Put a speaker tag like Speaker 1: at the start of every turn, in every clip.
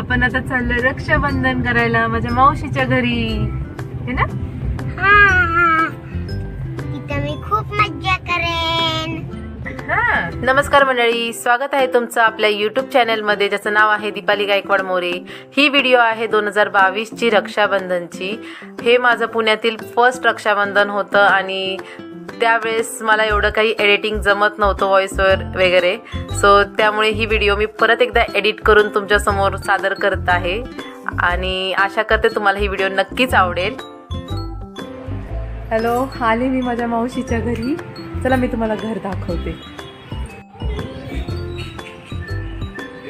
Speaker 1: आपण आता चाललोय रक्षाबंधन करायला माझ्या मावशीच्या घरी. हे ना?
Speaker 2: हा मी खूप मज्जा करेन.
Speaker 1: हा. नमस्कार मंडळी स्वागत आहे तुमचं आपल्या युट्यूब चॅनलमध्ये ज्याचं नाव आहे दीपाली गायकवाड मोरे. ही व्हिडिओ आहे दोन हजार बावीसची रक्षाबंधनची. हे माझं पुण्यातील फर्स्ट रक्षाबंधन होतं आणि त्यावेळेस मला एवढं काही एडिटिंग जमत नव्हतं व्हॉइसवर वगैरे. सो त्यामुळे ही व्हिडिओ मी परत एकदा एडिट करून तुमच्यासमोर सादर करत आहे. आणि आशा करते तुम्हाला ही व्हिडिओ नक्कीच आवडेल. हॅलो आले मी माझ्या मावशीच्या घरी. चला मी तुम्हाला घर दाखवते.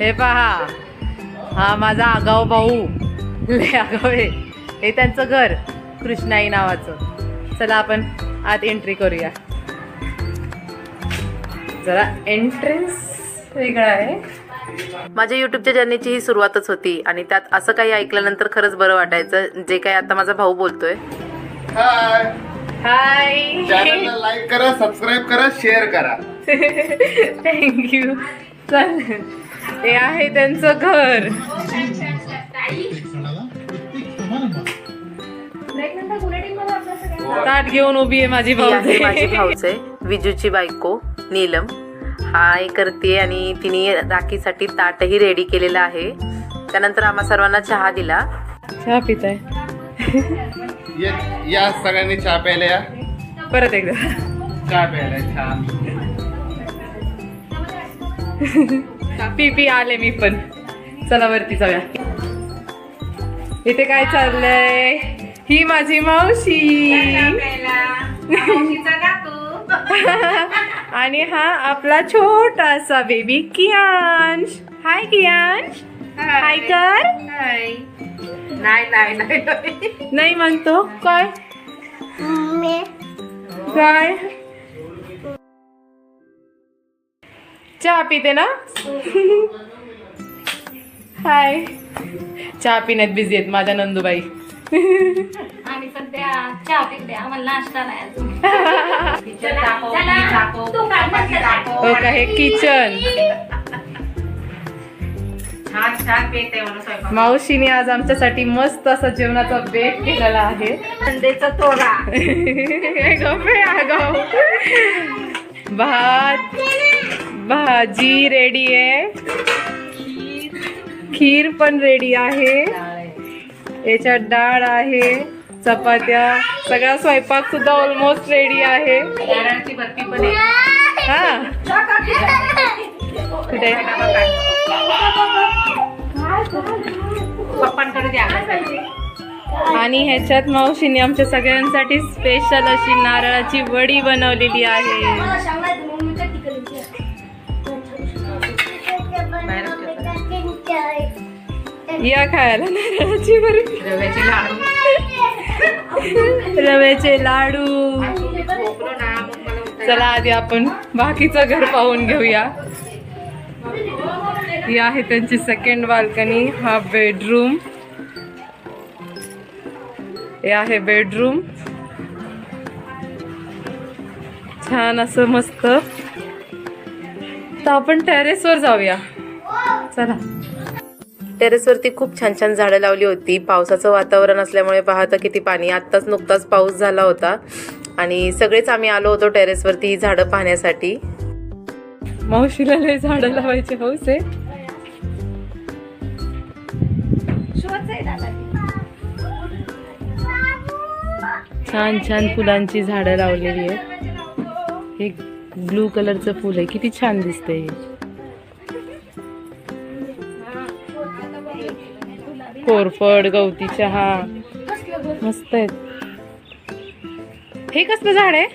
Speaker 1: हे पहा. हा माझा आगाव भाऊ. लय आगाव आहे. हे त्यांचं घर. कृष्णाई नावाचं. चला आपण आत एंट्री करूया. जरा एंट्रन्स वेगळा आहे. माझ्या युट्यूबच्या जर्नीची ही सुरुवातच होती आणि त्यात असं काही ऐकल्यानंतर खरंच बरं वाटायचं. जे काही आता माझा भाऊ बोलतोय.
Speaker 3: हाय
Speaker 1: हाय
Speaker 3: चॅनलला लाईक करा सबस्क्राईब करा शेअर करा.
Speaker 1: थँक्यू चल. हे आहे त्यांचं घर. ताट घेऊन उभी आहे माझी
Speaker 3: ही आहे
Speaker 1: भाऊ
Speaker 3: माझी
Speaker 1: आहे विजूची बायको नीलम. हाय करते आणि तिने राखीसाठी ताटही रेडी केलेलं आहे. त्यानंतर आम्हा सर्वांना चहा दिला. चहा पित आहे
Speaker 3: ये- या सगळ्यांनी चहा प्यायला या.
Speaker 1: परत एकदा.
Speaker 3: चहा प्यायला चहा.
Speaker 1: पी पी आले मी पण. चला वरती जाऊया. इथे काय चाललंय? ही माझी मावशी. आणि हा आपला छोटासा baby Kiyansh. Hi Kiyansh. Hi कर.
Speaker 4: नाही नाही नाही
Speaker 1: नाही. म्हणतो. काय?
Speaker 2: मी
Speaker 1: काय? चहा पिते ना? हाय चहा पिण्यात बिझी आहेत माझ्या नंदूबाई.
Speaker 4: आम्ही त्या चहा पिते आम्हाला नाश्ता नाही अजून. चला, तू काय म्हणते? दाखव.
Speaker 1: हो का हे किचन
Speaker 4: छान छान पेते म्हणून स्वयंपाक.
Speaker 1: मावशीने आज आमच्यासाठी मस्त असा जेवणाचा बेक केलेला आहे.
Speaker 4: अंड्याचा
Speaker 1: हे. भात भाजी रेडी आहे. खीर पण रेडी आहे. याच्यात डाळ आहे चपात्या सगळा स्वयंपाक सुद्धा ऑलमोस्ट रेडी आहे. हा. आणि ह्याच्यात मावशीने आमच्या सगळ्यांसाठी स्पेशल अशी नारळाची वडी बनवलेली आहे. या खायला नारळाची बर्फी.
Speaker 4: रव्याचे लाडू.
Speaker 1: रव्याचे लाडू. चला आधी आपण बाकीचं घर पाहून घेऊया. ही आहे त्यांची सेकंड बाल्कनी हा बेडरूम हे आहे बेडरूम छान असं मस्त. तर आपण टेरेसवर जाऊया. चला. टेरेसवरती खूप छान छान झाडं लावली होती. पावसाचं वातावरण असल्यामुळे पाहता किती पाणी. आत्ताच नुकताच पाऊस झाला होता. आणि सगळेच आम्ही आलो होतो टेरेसवरती ही झाडं पाहण्यासाठी. मावशीला लय झाडं लावायचे हो, हौस आहे छान छान फुलांची झाडं लावलेली आहेत. हे ब्लू कलरचं फुल आहे. किती छान दिसतंय हे. कोरफड गवती चहा. मस्त आहेत. हे कसलं झाड आहे?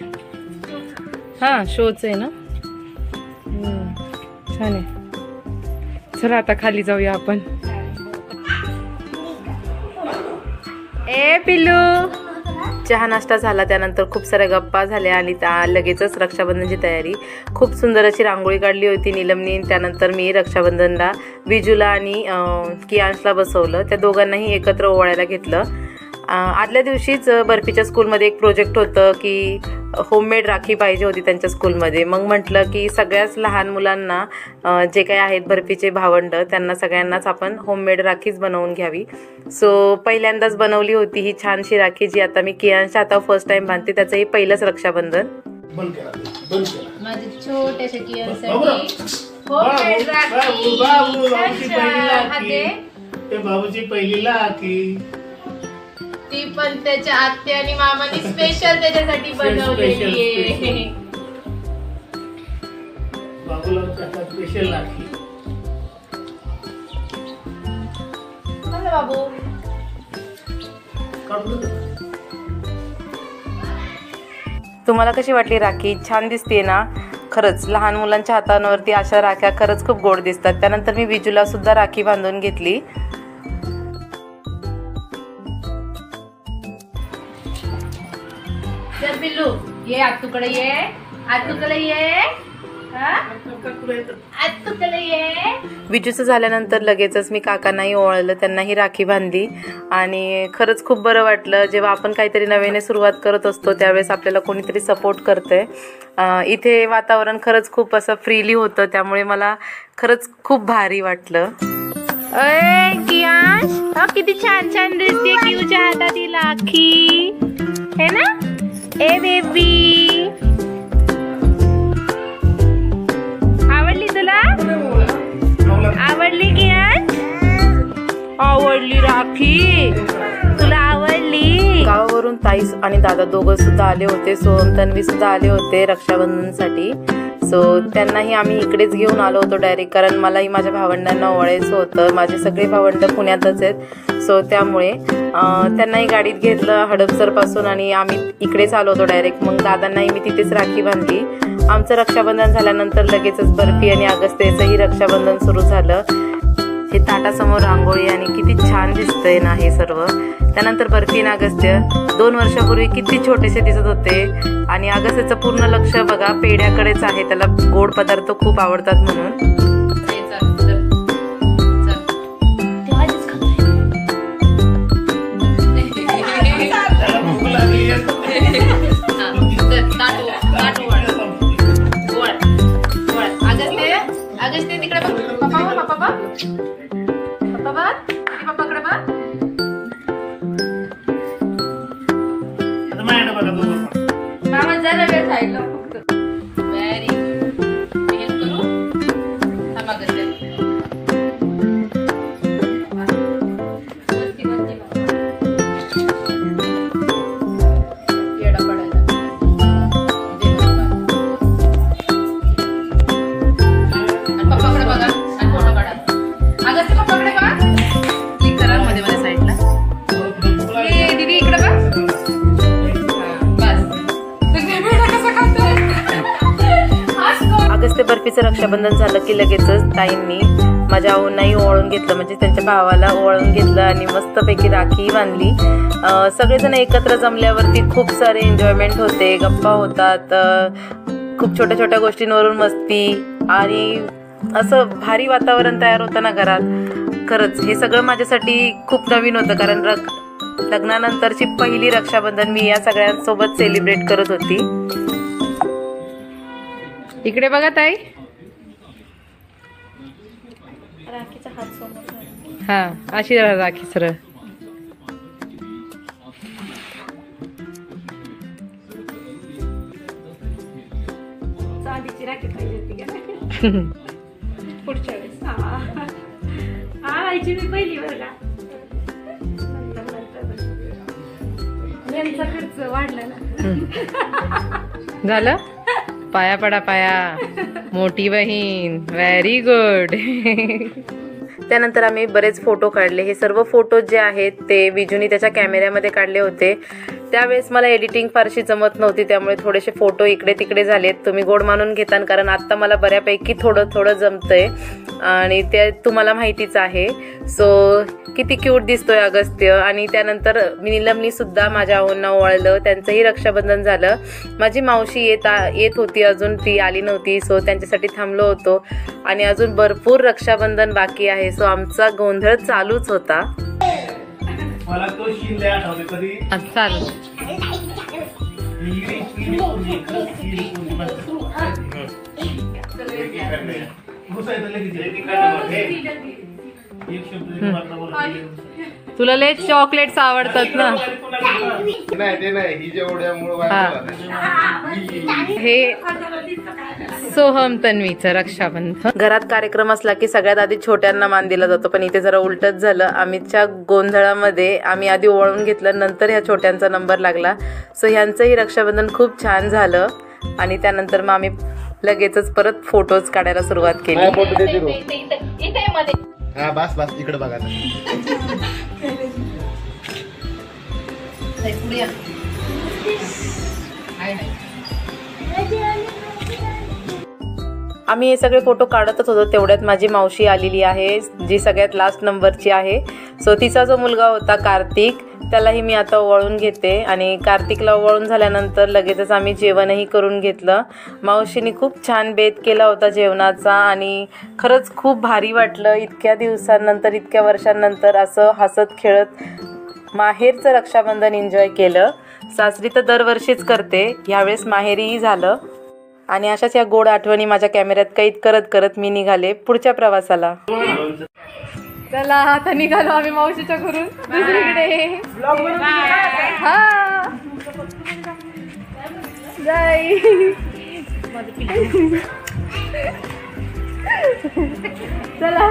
Speaker 1: हा शोच आहे ना? छान आहे. चला आता खाली जाऊया आपण. ए पिल्लू! चहा नाश्ता झाला त्यानंतर खूप साऱ्या गप्पा झाल्या आणि त्या लगेचच रक्षाबंधनची तयारी. खूप सुंदर अशी रांगोळी काढली होती नीलमनी. त्यानंतर मी रक्षाबंधनला विजूला आणि कियांशला बसवलं. त्या दोघांनाही एकत्र ओवाळायला घेतलं. आदल्या दिवशीच बर्फीच्या स्कूलमध्ये एक प्रोजेक्ट होतं की होममेड राखी पाहिजे होती त्यांच्या स्कूलमध्ये. मग म्हटलं की सगळ्याच लहान मुलांना जे काही आहेत बर्फीचे भावंड त्यांना सगळ्यांनाच आपण होममेड राखीच बनवून घ्यावी. सो पहिल्यांदाच बनवली होती ही छानशी राखी जी आता मी कियांच्या आता फर्स्ट टाइम बांधते त्याचं हे पहिलंच रक्षाबंधन.
Speaker 5: बाबूची पहिली. लाखी ते बाबूची पहिली लाखी
Speaker 4: ती पण त्याच्या आत्या आणि मामाने स्पेशल त्याच्यासाठी बनवलेली आहे.
Speaker 5: बाबूला स्पेशल
Speaker 4: बाबू.
Speaker 1: तुम्हाला कशी वाटली राखी? छान दिसते ना? खरंच लहान मुलांच्या हातांवरती अशा राख्या खरंच खूप गोड दिसतात. त्यानंतर मी विजूला सुद्धा राखी बांधून घेतली.
Speaker 4: चल पिल्लू ये आत्तूकडे ये. आत्तूकडे ये. हा?
Speaker 1: विजूचं झाल्यानंतर लगेचच मी काकांनाही ओवाळलं त्यांनाही राखी बांधली. आणि खरंच खूप बरं वाटलं जेव्हा आपण काहीतरी नव्याने सुरुवात करत असतो त्यावेळेस आपल्याला कोणीतरी सपोर्ट करतंय. अं, इथे वातावरण खरंच खूप असं फ्रीली होतं त्यामुळे मला खरंच खूप भारी वाटलं. अय कियांश किती छान छान दिसते हातात ही राखी हे ना? ए बेबी आवडली तुला? आवडली की आवडली राखी. तुला आवडली? गावावरून ताईस आणि दादा दोघं सुद्धा आले होते. सोहम तन्वी सुद्धा आले होते रक्षाबंधनसाठी. सो त्यांनाही आम्ही इकडेच घेऊन आलो होतो डायरेक्ट कारण मलाही माझ्या भावंडांना ओवाळायचं होतं. माझे सगळे भावंड पुण्यातच आहेत. सो त्यामुळे त्यांनाही गाडीत घेतलं हडपसरपासून आणि आम्ही इकडेच आलो होतो डायरेक्ट मग दादांनाही मी तिथेच राखी बांधली. आमचं रक्षाबंधन झाल्यानंतर लगेचच बर्फी आणि अगस्तेचंही रक्षाबंधन सुरू झालं. हे ताटासमोर रांगोळी आणि किती छान दिसतंय ना हे सर्व. त्यानंतर बर्फीन अगस्त्य. दोन वर्षापूर्वी किती छोटेसे दिसत होते. आणि अगस्त्याचं पूर्ण लक्ष बघा पेढ्याकडेच आहे. त्याला गोड पदार्थ खूप आवडतात म्हणून. रक्षाबंधन झालं की लगेचच ताईंनी माझ्या आऊंनाही ओळून घेतलं. म्हणजे त्यांच्या भावाला ओळून घेतलं आणि मस्तपैकी राखी बांधली. सगळेजण एकत्र जमल्यावरती खूप सारे एन्जॉयमेंट होते गप्पा होतात. खूप छोट्या छोट्या गोष्टींवरून मस्ती आणि असं भारी वातावरण तयार होतं ना घरात. खरंच हे सगळं माझ्यासाठी खूप नवीन होतं. कारण रक लग्नानंतरची पहिली रक्षाबंधन मी या सगळ्यांसोबत सेलिब्रेट करत होती. इकडे बघा ताई.
Speaker 4: राखीचा हात समोर
Speaker 1: हा अशी राखी सरळ.
Speaker 4: चांदीची राखी पाहिजे होती का? पुढच्या वेळेस. आईची मी पहिली बरं का? नंतर नंतर यांचा खर्च वाढला ना.
Speaker 1: झालं? पाया पडा पाया. मोठी बहीण. व्हेरी गुड त्यानंतर आम्ही बरेच फोटो काढले. हे सर्व फोटो जे आहेत ते विजूनी त्याच्या कॅमेऱ्यामध्ये काढले होते. त्यावेळेस मला एडिटिंग फारशी जमत नव्हती त्यामुळे थोडेसे फोटो इकडे तिकडे झालेत. तुम्ही गोड मानून घेता कारण आत्ता मला बऱ्यापैकी थोडं थोडं जमतंय. आणि ते तुम्हाला माहितीच आहे. सो किती क्यूट दिसतोय अगस्त्य. आणि त्यानंतर निलमनी सुद्धा माझ्या आऊंना ओळलं त्यांचंही रक्षाबंधन झालं. माझी मावशी येत येत होती अजून. ती आली नव्हती. सो त्यांच्यासाठी थांबलो होतो. आणि अजून भरपूर रक्षाबंधन बाकी आहे. सो आमचा गोंधळ चालूच होता.
Speaker 5: मला तो शीन लय आठवते कधी?
Speaker 1: आता चालू.
Speaker 5: इडी- इडी पुंजी, इडी पुंजी म्हणतात. घुसायचं लगेच.
Speaker 1: तुला लय चॉकलेट्स आवडतात ना.
Speaker 3: नाही ते नाही. ही
Speaker 1: सोहम तन्वीचं रक्षाबंधन. घरात कार्यक्रम असला की सगळ्यात आधी छोट्यांना मान दिला जातो पण इथे जरा उलटच झालं. आम्हीच्या गोंधळामध्ये आम्ही आधी ओवाळून घेतलं नंतर ह्या छोट्यांचा नंबर लागला. सो ह्यांचंही रक्षाबंधन खूप छान झालं. आणि त्यानंतर मग आम्ही लगेचच परत फोटोज काढायला सुरुवात केली.
Speaker 3: हा बस बस इकडे बघा.
Speaker 1: आम्ही हे सगळे फोटो काढतच होतो तेवढ्यात माझी मावशी आलेली आहे जी सगळ्यात लास्ट नंबरची आहे. सो तिचा जो मुलगा होता कार्तिक त्यालाही मी आता ओवाळून घेते आणि कार्तिकला ओवाळून झाल्यानंतर लगेचच आम्ही जेवणही करून घेतलं. मावशीने खूप छान बेत केला होता जेवणाचा आणि खरंच खूप भारी वाटलं. इतक्या दिवसांनंतर इतक्या वर्षांनंतर असं हसत खेळत माहेरचं रक्षाबंधन एन्जॉय केलं. सासरी तर दरवर्षीच करते. ह्यावेळेस माहेरीही झालं. आणि अशाच या गोड आठवणी माझ्या कॅमेऱ्यात कैद करत करत मी निघाले पुढच्या प्रवासाला. चला आता निघालो आम्ही मावशीच्या घरून. दुसरीकडे हा. जाई चला.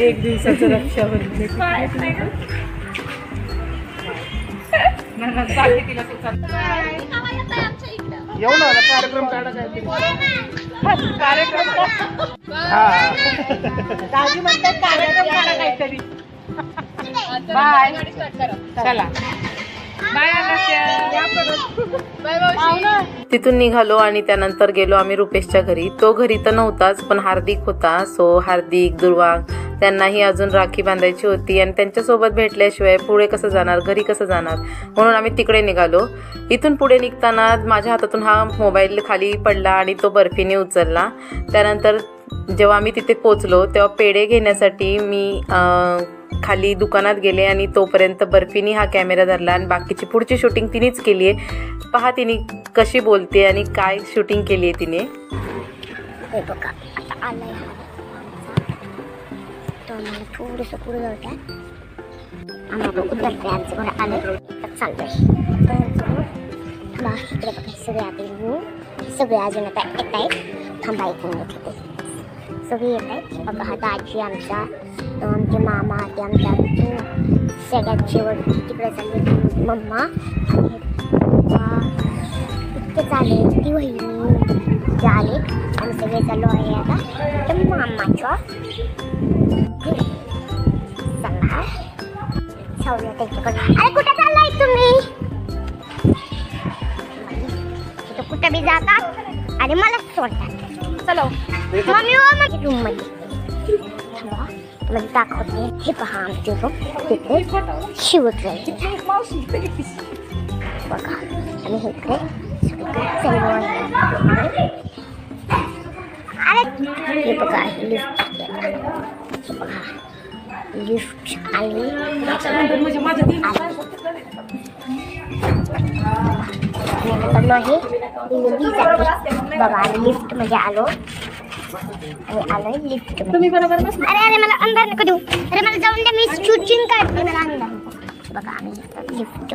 Speaker 1: एक दिवसाचं रक्षाबंधन.
Speaker 3: येऊ ना आता कार्यक्रम? काढा काय
Speaker 1: तिथून निघालो आणि त्यानंतर गेलो आम्ही रुपेशच्या घरी. तो घरी तर नव्हताच पण हार्दिक होता. सो हार्दिक दुर्वा त्यांनाही अजून राखी बांधायची होती आणि त्यांच्यासोबत भेटल्याशिवाय पुढे कसं जाणार घरी कसं जाणार? म्हणून आम्ही तिकडे निघालो. इथून पुढे निघताना माझ्या हातातून हा मोबाईल खाली पडला आणि तो बर्फीने उचलला. त्यानंतर जेव्हा आम्ही तिथे पोचलो तेव्हा पेढे घेण्यासाठी मी खाली दुकानात गेले आणि तोपर्यंत बर्फीनी हा कॅमेरा धरला आणि बाकीची पुढची शूटिंग तिनेच केली आहे. पहा तिने कशी बोलते आणि काय शूटिंग केली आहे तिने.
Speaker 2: आम्हाला थोडंसं पुढे जाऊ द्या आम्ही आता उतरते आमचं घर आलं तर चालतोय तर बा इकडे बघा सगळे आता येऊन सगळे अजून आता येत आहेत थांबा एक मिनिट येते सगळे येत आहेत बघा हा दाजी आमचा आमचे मामा ते आमच्या तू सगळ्यात शेवट तिकडे चालले मम्मा आणि हे इतके चाले ती वहिनी ते आले आम्ही सगळे चालू आहे आता तर मामाच्या घरी. अरे कुठे चाललाय तुम्ही तिथं कुठं? बी जातात आणि मला सोडतात चलो मम्मी व माझी रूममध्ये थांबा, तुम्हाला दाखवते हे पहा आमचे रूम तिथे शिवत राहील बघा आणि हे इकडे अरे हे बघा लिफ्ट लिफ्ट आली. आणि आता बघा लिफ्टमध्ये आलो आणि आलोय लिफ्ट तुम्ही बरोबर अरे अरे मला अंधार नको देऊ अरे मला जाऊन मी शूटिंग काढते मला अंधार बघा आम्ही लिफ्ट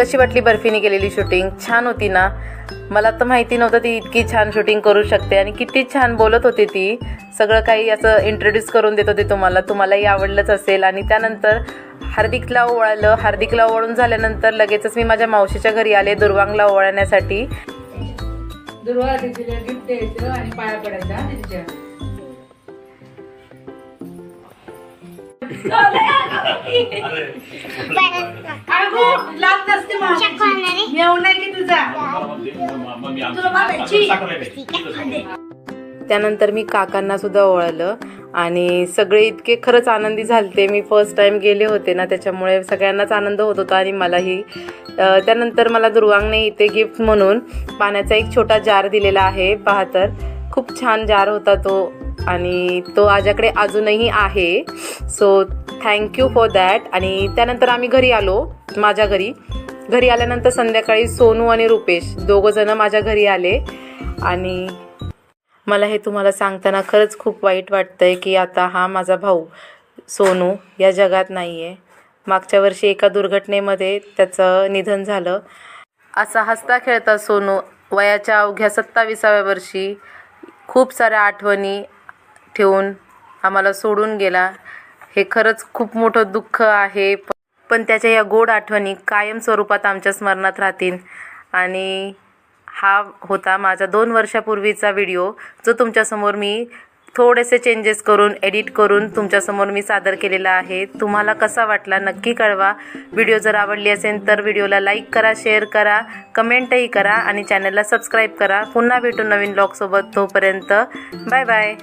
Speaker 1: कशी वाटली बर्फीने केलेली शूटिंग छान होती ना? मला तर माहिती नव्हतं ती इतकी छान शूटिंग करू शकते आणि किती छान बोलत होती ती. सगळं काही असं इंट्रोड्यूस करून देत होते तुम्हाला. तुम्हालाही आवडलंच असेल. आणि त्यानंतर हार्दिकला ओवाळलं. हार्दिकला ओवाळून झाल्यानंतर लगेचच मी माझ्या मावशीच्या घरी आले दुर्वांगला ओवाळण्यासाठी.
Speaker 4: दुर्वा गिफ्ट द्यायचं आणि पाया पडायचा नसते नाही की तुझा
Speaker 1: त्यानंतर मी काकांना सुद्धा ओवाळलं आणि सगळे इतके खरंच आनंदी झालते. मी फर्स्ट टाइम गेले होते ना त्याच्यामुळे सगळ्यांनाच आनंद होत होता आणि मलाही त्यानंतर मला दुर्वांगने इथे गिफ्ट म्हणून पाण्याचा एक छोटा जार दिलेला आहे पहा तर खूप छान जार होता तो आणि तो माझ्याकडे अजूनही आहे. सो थँक्यू फॉर दॅट आणि त्यानंतर आम्ही घरी आलो माझ्या घरी. घरी आल्यानंतर संध्याकाळी सोनू आणि रुपेश दोघंजणं माझ्या घरी आले. आणि मला हे तुम्हाला सांगताना खरंच खूप वाईट वाटतं आहे की आता हा माझा भाऊ सोनू या जगात नाही आहे मागच्या वर्षी एका दुर्घटनेमध्ये त्याचं निधन झालं. असा हसता खेळता सोनू वयाच्या अवघ्या सत्ताविसाव्या वर्षी खूप साऱ्या आठवणी ठेवून आम्हाला सोडून गेला. हे खरंच खूप मोठं दुःख आहे. पण त्याच्या या गोड आठवणी कायम स्वरूपात आमच्या स्मरणात राहतील. आणि हा होता माझा दोन वर्षापूर्वीचा व्हिडिओ जो तुमच्यासमोर मी थोडेसे चेंजेस करून एडिट करून तुमच्यासमोर मी सादर केलेला आहे. तुम्हाला कसा वाटला नक्की कळवा. व्हिडिओ जर आवडली असेल तर व्हिडिओला लाईक करा शेअर करा कमेंटही करा आणि चॅनलला सबस्क्राईब करा. पुन्हा भेटू नवीन ब्लॉगसोबत तोपर्यंत. Bye bye